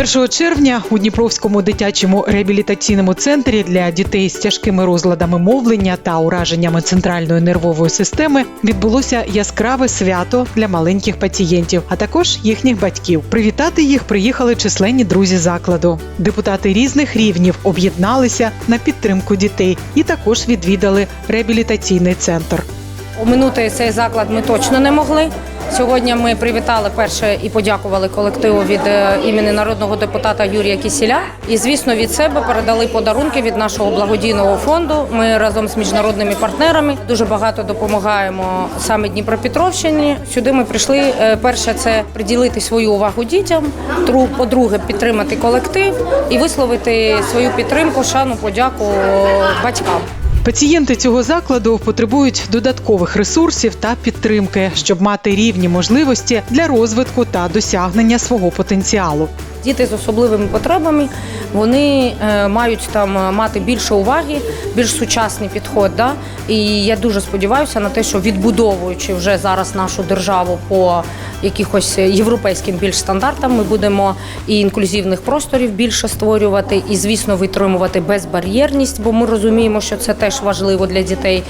1 червня у Дніпровському дитячому реабілітаційному центрі для дітей з тяжкими розладами мовлення та ураженнями центральної нервової системи відбулося яскраве свято для маленьких пацієнтів, а також їхніх батьків. Привітати їх приїхали численні друзі закладу. Депутати різних рівнів об'єдналися на підтримку дітей і також відвідали реабілітаційний центр. Оминути цей заклад ми точно не могли. Сьогодні ми привітали перше і подякували колективу від е, імені народного депутата Юрія Кісіля. І, звісно, від себе передали подарунки від нашого благодійного фонду. Ми разом з міжнародними партнерами дуже багато допомагаємо саме Дніпропетровщині. Сюди ми прийшли. е, Перше це приділити свою увагу дітям. По-друге, підтримати колектив і висловити свою підтримку, шану, подяку батькам. Пацієнти цього закладу потребують додаткових ресурсів та підтримки, щоб мати рівні можливості для розвитку та досягнення свого потенціалу. Діти з особливими потребами вони е, мають там е, мати більше уваги, більш сучасний підход. Да? І я дуже сподіваюся на те, що відбудовуючи вже зараз нашу державу по якихось європейським більш стандартам, ми будемо і інклюзивних просторів більше створювати, і звісно витримувати безбар'єрність, бо ми розуміємо, що це теж важливо для дітей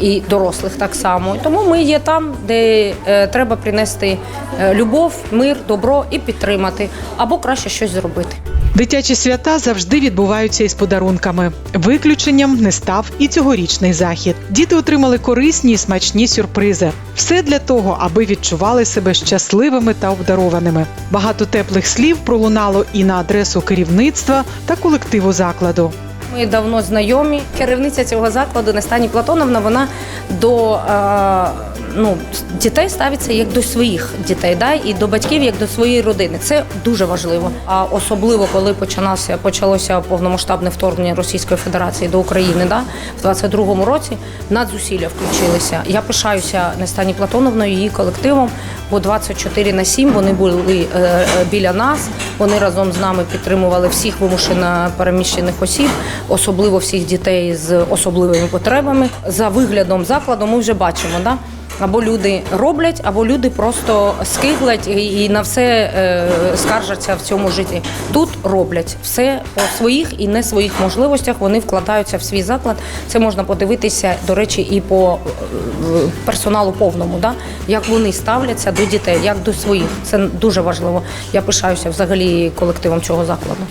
і дорослих так само. Тому ми є там, де е, треба принести е, любов, мир, добро і підтримати, або краще щось зробити. Дитячі свята завжди відбуваються із подарунками. Виключенням не став і цьогорічний захід. Діти отримали корисні і смачні сюрпризи. Все для того, аби відчували себе щасливими та обдарованими. Багато теплих слів пролунало і на адресу керівництва та колективу закладу. Ми давно знайомі. Керівниця цього закладу Настані Платоновна. Вона до е, ну, дітей ставиться як до своїх дітей, да? і до батьків як до своєї родини. Це дуже важливо. А особливо коли почалося почалося повномасштабне вторгнення Російської Федерації до України, да? в 22-му році надзусилля включилися. Я пишаюся Настані Платоновною, її колективом, бо 24 на 7 вони були е, е, біля нас. Вони разом з нами підтримували всіх вимушено переміщених осіб, особливо всіх дітей з особливими потребами. За виглядом закладу ми вже бачимо, да? Або люди роблять, або люди просто скиглять і на все е, скаржаться в цьому житті. Тут роблять все по своїх і не своїх можливостях. Вони вкладаються в свій заклад. Це можна подивитися, до речі, і по е, персоналу повному, да? як вони ставляться до дітей, як до своїх. Це дуже важливо. Я пишаюся взагалі колективом цього закладу.